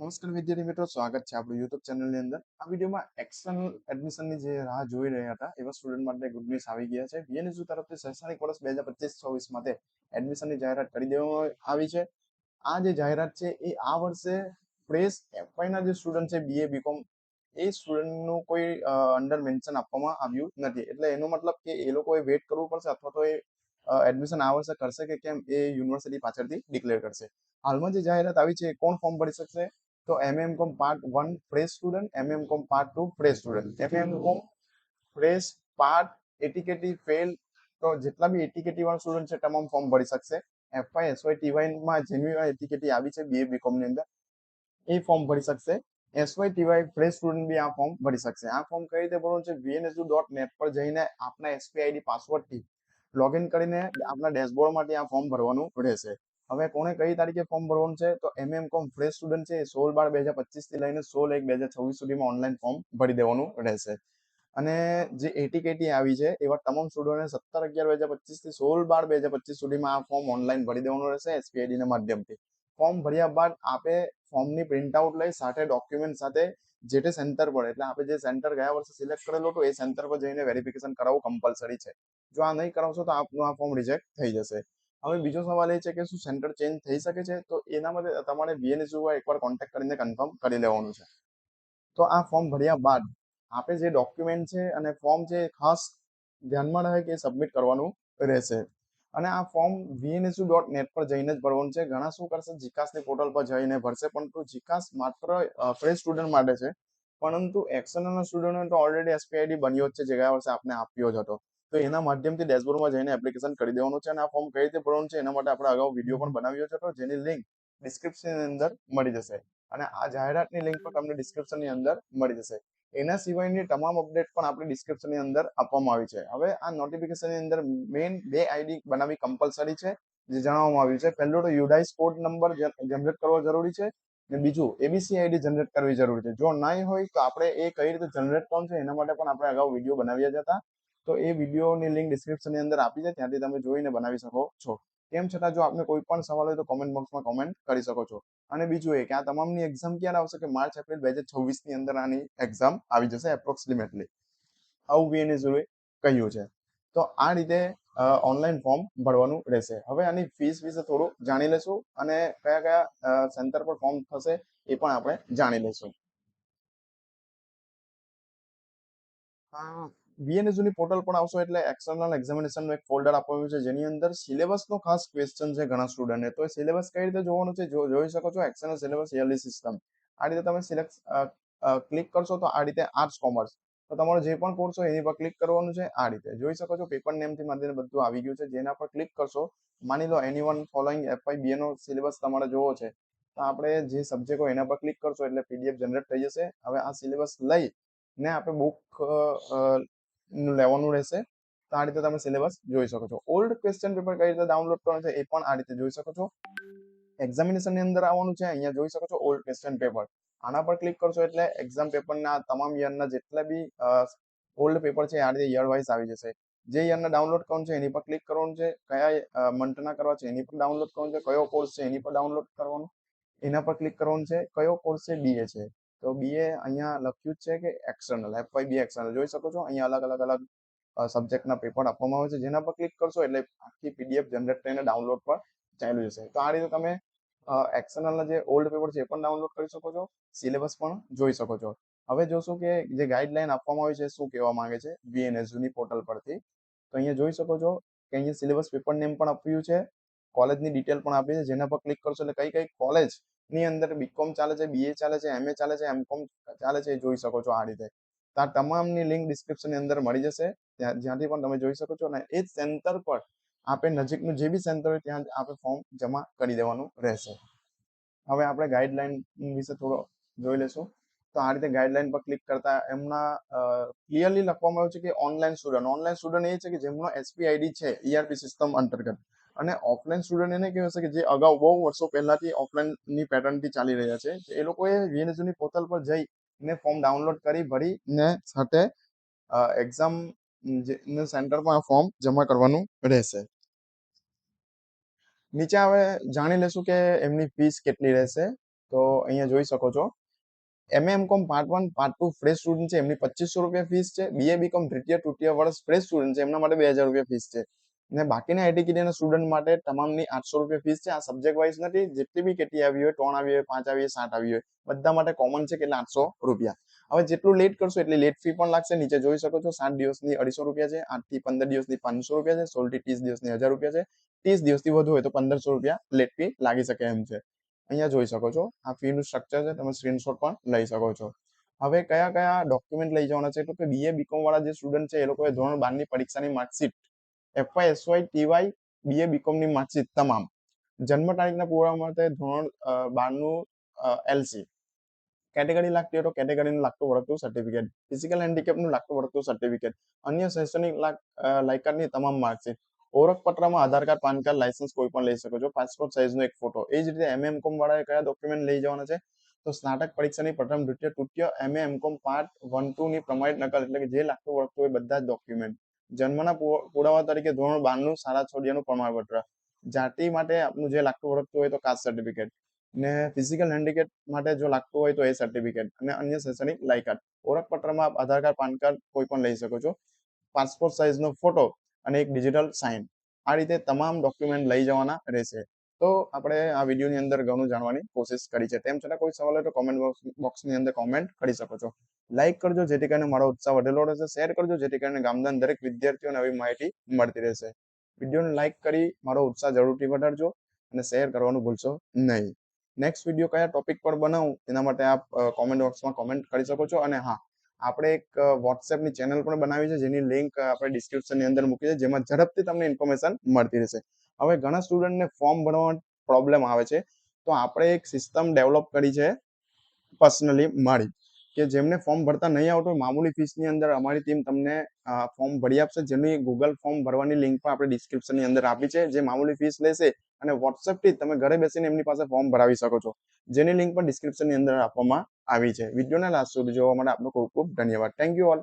નમસ્કાર વિદ્યાર્થી મિત્રો, સ્વાગત છે આપણું યુટ્યુબ ચેનલની અંદર. આ વિડીયોમાં એક્સટર્નલ એડમિશનની જે રાહ જોઈ રહ્યા હતા, એવા સ્ટુડન્ટ માટે ગુડ ન્યૂઝ આવી ગયા છે. બીએનએસયુ તરફથી શૈક્ષણિક વર્ષ બે હજાર પચીસ છવ્વીસ માટે એડમિશનની જાહેરાત કરી દેવામાં આવી છે. આ જે જાહેરાત છે, એ આ વર્ષે ફ્રેશ એફવાયના જે સ્ટુડન્ટ છે બીએ બીકોમ એ સ્ટુડન્ટનું કોઈ અંડર મેન્શન આપવામાં આવ્યું નથી. એટલે એનો મતલબ કે એ લોકોએ વેઇટ કરવું પડશે અથવા તો એ એડમિશન આ વર્ષે કરશે કે કેમ, એ યુનિવર્સિટી પાછળથી ડિક્લેર કરશે. હાલમાં જે જાહેરાત આવી છે કોણ ફોર્મ ભરી શકશે? તો MM com part one fresh student MM com part two fresh student MM com fresh part ATKT fail તો જેટલા બી એટીકેટી વાળા સ્ટુડન્ટ છે, તમામ ફોર્મ ભરી શકશે. એફવાય એસવાય ટીવાયમાં જેન્યુઅલ એટીકેટી આવી છે બીએ બીકોમની અંદર, એ ફોર્મ ભરી શકશે. એસવાય ટીવાય ફ્રેશ સ્ટુડન્ટ બી આ ફોર્મ ભરી શકશે. આ ફોર્મ કઈ રીતે ભરવાનું છે? વીએનએસયુ ડોટ નેટ પર જઈને આપના એસપીઆઈડી પાસવર્ડથી લોગિન કરીને આપના ડેશબોર્ડમાંથી આ ફોર્મ ભરવાનું રહેશે. હવે કોને કઈ તારીખે ફોર્મ ભરવાનું છે? તો એમએમ કોમ ફ્રેશ સ્ટુડન્ટ છે એ સોળ બાર બે હજાર પચીસથી લઈને સોળ એક બે હજાર છવ્વીસ સુધીમાં ઓનલાઈન ફોર્મ ભરી દેવાનું રહેશે. અને જે એટી કેટી આવી છે, એવા તમામ સ્ટુડન્ટને સત્તર અગિયાર બે હજાર પચીસથી સોળ બાર બે હજાર પચીસ સુધીમાં આ ફોર્મ ઓનલાઈન ભરી દેવાનું રહેશે એસપીઆઈડી ના માધ્યમથી. ફોર્મ ભર્યા બાદ આપે ફોર્મની પ્રિન્ટ આઉટ લઈ સાથે ડોક્યુમેન્ટ સાથે જે તે સેન્ટર પર, એટલે આપણે જે સેન્ટર ગયા વર્ષે સિલેક્ટ કરેલો હતો એ સેન્ટર પર જઈને વેરિફિકેશન કરાવવું કમ્પલસરી છે. જો આ નહીં કરાવશો તો આપનું આ ફોર્મ રિજેક્ટ થઈ જશે. હવે બીજો સવાલ એ છે કે શું સેન્ટર ચેન્જ થઈ શકે છે? તો એના માટે તમારે બીએનએસયુ એકવાર કોન્ટેક્ટ કરીને કન્ફર્મ કરી લેવાનું છે. તો આ ફોર્મ ભર્યા બાદ આપે જે ડોક્યુમેન્ટ છે અને ફોર્મ છે ખાસ ધ્યાનમાં રહે કે સબમિટ કરવાનું રહેશે. અને આ ફોર્મ વીએનએસયુ ડોટ નેટ પર જઈને જ ભરવાનું છે. ઘણા શું કરશે? જીકાસની પોર્ટલ પર જઈને ભરશે, પરંતુ જીકાસ માત્ર ફ્રેશ સ્ટુડન્ટ માટે છે. પરંતુ એક્સટર્નલ સ્ટુડન્ટ તો ઓલરેડી એસપીઆઈડી બન્યો જ છે, જે ગયા વર્ષે આપને આપ્યો જ હતો. તો એના માધ્યમથી ડેશબોર્ડમાં જઈને એપ્લિકેશન કરી દેવાનું છે અને આ ફોર્મ કઈ રીતે ભરવાનું છે એના માટે આપણે અગાઉ વીડિયો પણ બનાવ્યો છે તો જેની લિંક ડિસ્ક્રિપ્શનની અંદર મળી જશે અને આ જાહેરાતની લિંક પણ તમને ડિસ્ક્રિપ્શનની અંદર મળી જશે. એના સિવાયની તમામ અપડેટ પણ આપણી ડિસ્ક્રિપ્શનની અંદર આપવામાં આવી છે. હવે આ નોટિફિકેશનની અંદર મેઇન બે આઈડી બનાવવી કમ્પલસરી છે, જે જણાવવામાં આવ્યું છે. પહેલું તો યુડાઇસ કોડ નંબર જનરેટ કરવો જરૂરી છે અને બીજું એબીસી આઈડી જનરેટ કરવી જરૂરી છે. જો નહીં હોય તો આપણે એ કઈ રીતે જનરેટ કરવાનું છે એના માટે પણ આપણે અગાઉ વીડિયો બનાવ્યા હતા. તો એ વિડીયોની લિંક ડિસ્ક્રિપ્શનની અંદર આપી છે ત્યાંથી તમે જોઈને બનાવી શકો છો. તેમ છતાં જો આપને કોઈ પણ સવાલ હોય તો કોમેન્ટ બોક્સમાં કોમેન્ટ કરી શકો છો. અને બીજું એ કે આ તમામની એક્ઝામ ક્યારે આવશે કે માર્ચ, એપ્રિલ બે હજારની અંદર આની એક્ઝામ આવી જશે એપ્રોક્સિમેટલી આવું વીએનએઝઓએ કહ્યું છે. તો આ રીતે ઓનલાઈન ફોર્મ ભરવાનું રહેશે. હવે આની ફીસ વિશે થોડું જાણી લેશું અને કયા કયા સેન્ટર પર ફોર્મ થશે એ પણ આપણે જાણી લેશું. વીએનએસયુની પોર્ટલ પણ આવશો એટલે એક્સટર્નલ એક્ઝામિનેશનનું એક ફોલ્ડર આપવામાં છે, જેની અંદર સિલેબસનો ખાસ ક્વેશ્ચન છે ઘણા સ્ટુડન્ટને તો એ સિલેબસ કઈ રીતે જોવાનું છે? જોઈ શકો છો એક્સટર્નલ સિલેબસ યરલી સિસ્ટમ આ રીતે તમે સિલેક્ટ ક્લિક કરશો તો આ રીતે આર્ટ્સ કોમર્સ તો તમારો જે પણ કોર્સ હોય એની પર ક્લિક કરવાનું છે આ રીતે. જોઈ શકો છો પેપર નેમથી માંડીને બધું આવી ગયું છે. જેના પર ક્લિક કરશો, માની લો any one following FY B નો સિલેબસ તમારે જોવો છે. તો આપણે જે સબ્જેક્ટ હોય એના પર ક્લિક કરશો એટલે પીડીએફ જનરેટ થઈ જશે. હવે આ સિલેબસ લઈ ને આપણે બુક લેવાનું રહેશે, તો આ રીતે તમે સિલેબસ જોઈ શકો છો. ઓલ્ડ ક્વેશ્ચન પેપર કઈ રીતે ડાઉનલોડ કરવાનું છે એ પણ આ રીતે જોઈ શકો છો. એક્ઝામિનેશનની અંદર આવવાનું છે, અહીંયા જોઈ શકો છો ઓલ્ડ ક્વેશ્ચન પેપર આના પર ક્લિક કરશો એટલે એક્ઝામ પેપરના તમામ યરના જેટલા બી ઓલ્ડ પેપર છે, આ રીતે યર વાઇઝ આવી જશે. જે યરના ડાઉનલોડ કરવાનું છે એની પર ક્લિક કરવાનું છે, કયા મંથના કરવા છે એની પર ડાઉનલોડ કરવાનું છે, કયો કોર્સ છે એની પર ડાઉનલોડ કરવાનું. એના પર ક્લિક કરવાનું છે, કયો કોર્સ છે બીએ છે. તો બીએ અહીંયા લખ્યું જ છે કે external F Y B external જોઈ શકો છો, અહીંયા અલગ અલગ અલગ સબ્જેક્ટના પેપર આપવામાં આવે છે. જેના પર ક્લિક કરશો એટલે આખી પીડીએફ જનરેટ થઈને ડાઉનલોડ પર ચાલ્યું જશે. તો આ રીતે તમે એક્સટર્નલના જે ઓલ્ડ પેપર છે એ પણ ડાઉનલોડ કરી શકો છો. સિલેબસ પણ જોઈ શકો છો. હવે જોશું કે જે ગાઈડલાઈન આપવામાં આવી છે શું કહેવા માંગે છે? બીએનએસ જૂની પોર્ટલ પરથી. તો અહીંયા જોઈ શકો છો કે અહીંયા સિલેબસ પેપર નેમ પણ આપ્યું છે. કોલેજની ડિટેલ પણ આપી છે, જેના પર ક્લિક કરશો એટલે કઈ કઈ કોલેજની અંદર બીકોમ ચાલે છે બીએ ચાલે છે એમએ ચાલે છે એમકોમ ચાલે છે એ જોઈ શકો છો આ રીતે. તો આ તમામની લિંક ડિસ્ક્રિપ્શનની અંદર મળી જશે જ્યાંથી પણ તમે જોઈ શકો છો અને એ સેન્ટર પર આપણે નજીકનું જે બી સેન્ટર હોય ત્યાં આપણે ફોર્મ જમા કરી દેવાનું રહેશે. હવે આપણે ગાઈડલાઈન વિશે થોડો જોઈ લેશું. તો આ રીતે ગાઈડલાઈન પર ક્લિક કરતા એમના ક્લિયરલી લખવામાં આવ્યું છે કે ઓનલાઈન સ્ટુડન્ટ ઓનલાઈન સ્ટુડન્ટ એ છે કે જેમનો એસપીઆઈડી છે ઈઆરપી સિસ્ટમ અંતર્ગત. અને ઓફલાઈન સ્ટુડન્ટ એને કહેવાય હશે કે જે અગાઉ બહુ વર્ષો પહેલાથી ઓફલાઈનની પેટર્નથી ચાલી રહ્યા છે એ લોકોએ વીએનએસયુની પોર્ટલ પર જઈને ફોર્મ ડાઉનલોડ કરી ભરી ને સાથે એક્ઝામ સેન્ટરમાં ફોર્મ જમા કરવાનું રહેશે. નીચે હવે જાણી લેશું કે એમની ફીસ કેટલી રહેશે, તો અહીંયા જોઈ શકો છો. MA MCom part one part two fresh student છે, એમની પચીસો રૂપિયા ફીસ છે. બીએ બીકોમ તૃતીય તૃતીય વર્ષ ફ્રેશ સ્ટુડન્ટ છે, એમના માટે બે હજાર રૂપિયા ફીસ છે. અને બાકીના આઈટી સ્ટુડન્ટ માટે તમામની આઠસો રૂપિયા ફીસ છે. આ સબ્જેક્ટ વાઇઝ નથી, જેટલી બી કેટી આવી હોય, ત્રણ આવી હોય, પાંચ આવી હોય, સાત આવી હોય, બધા માટે કોમન છે કે આઠસો રૂપિયા. હવે જેટલું લેટ કરશો એટલી લેટ ફી પણ લાગશે. નીચે જોઈ શકો છો, સાત દિવસની અઢીસો રૂપિયા છે આઠથી પંદર દિવસની પાંચસો રૂપિયા છે, સોળથી ત્રીસ દિવસની હજાર રૂપિયા છે. ત્રીસ દિવસથી વધુ હોય તો પંદરસો રૂપિયા લેટ ફી લાગી શકે એમ છે. અહીંયા જોઈ શકો છો, આ ફીનું સ્ટ્રક્ચર છે, તમે સ્ક્રીનશોટ પણ લઈ શકો છો. હવે કયા કયા ડોક્યુમેન્ટ લઈ જવાના છે? તો કે બીએ બીકોમ વાળા જે સ્ટુડન્ટ છે, એ લોકોએ ધોરણ બારની પરીક્ષાની marksheet FY SY TY BA બીકોમની marksheet તમામ. જન્મ તારીખના પુરાવા માટે ધોરણ બારનું એલસી કેટેગરી લાગતી હોય તો કેટેગરીનું લાગતું વળગતું સર્ટિફિકેટ ફિઝિકલ હેન્ડીકેપનું લાગતું વળગતું સર્ટિફિકેટ અન્ય શૈક્ષણિક લાયકાતની તમામ marksheet. ઓળખપત્રમાં Aadhaar card, PAN card, licence કોઈ પણ લઈ શકો છો. પાસપોર્ટ સાઇઝનો એક ફોટો. એ જ રીતે એમએમ કોમ વાળાએ કયા ડોક્યુમેન્ટ લઈ જવાના છે? તો સ્નાતક પરીક્ષાની પ્રથમ દ્વિતીય, તૃતીય MA MCom part one two ની પ્રમાણિત નકલ એટલે કે જે લાગતું વળગતું હોય બધા જ ડોક્યુમેન્ટ જન્મના પુરાવા તરીકે ધોરણ બારનું શાળા છોડ્યાનું પ્રમાણપત્ર. જાતિ માટે આપનું જે લાગતું ઓળખતું હોય તો કાસ્ટ સર્ટિફિકેટ ને ફિઝિકલ હેન્ડીકેપ માટે જો લાગતું હોય તો એ સર્ટિફિકેટ અને અન્ય શૈક્ષણિક લાયકાત. ઓળખપત્રમાં આધાર કાર્ડ, પાન કાર્ડ કોઈ પણ લઈ શકો છો. પાસપોર્ટ સાઇઝનો ફોટો અને એક ડિજિટલ સાઇન આ રીતે તમામ ડોક્યુમેન્ટ લઈ જવાના રહેશે. તો આપણે આ વિડીયોની અંદર ઘણું જાણવાની કોશિશ કરી છે. તેમ છતાં કોઈ સવાલ હોય તો કોમેન્ટ બોક્સની અંદર કોમેન્ટ કરી શકો છો. લાઇક કરજો, જેથી કરીને મારો ઉત્સાહ વધેલો રહેશે. શેર કરજો, જેથી કરીને ગામના દરેક વિદ્યાર્થીઓને આવી માહિતી મળતી રહેશે. વિડીયોને લાઇક કરી મારો ઉત્સાહ જરૂરથી વધારજો અને શેર કરવાનું ભૂલશો નહીં. નેક્સ્ટ વીડિયો કયા ટોપિક પર બનાવું, એના માટે આપ કોમેન્ટ બોક્સમાં કોમેન્ટ કરી શકો છો. અને હા, આપણે એક વોટ્સએપની ચેનલ પણ બનાવી છે, જેની લિંક આપણે ડિસ્ક્રિપ્શનની અંદર મૂકી છે, જેમાં ઝડપથી તમને ઇન્ફોર્મેશન મળતી રહેશે. હવે ઘણા સ્ટુડન્ટને ફોર્મ ભરવામાં પ્રોબ્લેમ આવે છે. તો આપણે એક સિસ્ટમ ડેવલપ કરી છે પર્સનલી મારી. કે જેમને ફોર્મ ભરતા નહીં આવતું મામૂલી ફીસની અંદર અમારી ટીમ તમને ફોર્મ ભરી આપશે. જેની ગૂગલ ફોર્મ ભરવાની લિંક પણ આપણે ડિસ્ક્રિપ્શનની અંદર આપી છે. જે મામૂલી ફીસ લેશે અને વોટ્સએપથી તમે ઘરે બેસીને એમની પાસે ફોર્મ ભરાવી શકો છો. જેની લિંક પણ ડિસ્ક્રિપ્શનની અંદર આપવામાં આવી છે. વિડીયોના લાસ્ટ સુધી જોવા માટે આપનો ખૂબ ખૂબ ધન્યવાદ. Thank you all